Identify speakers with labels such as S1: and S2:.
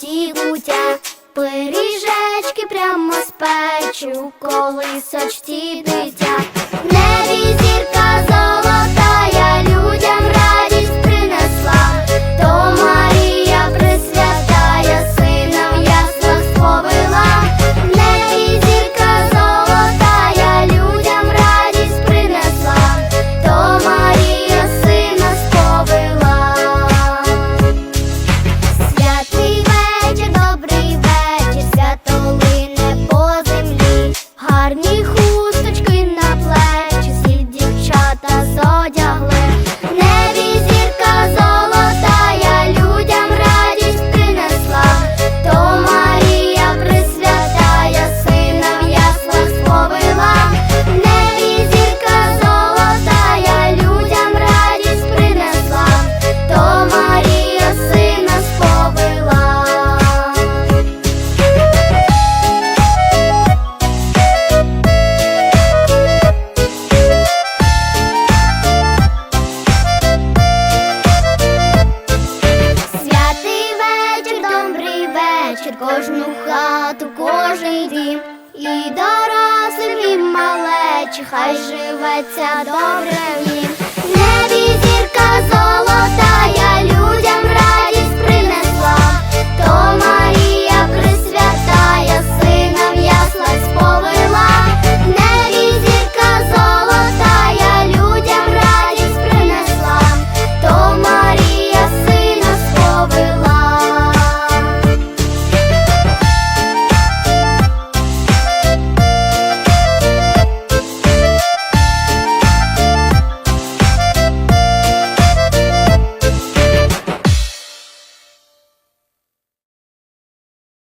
S1: жовті гутя, пиріжечки прямо з печу, коли сочці вечір, кожну хату, кожен дім, і дорослим, і малечі, хай живеться добре їм. Небі зірка золота.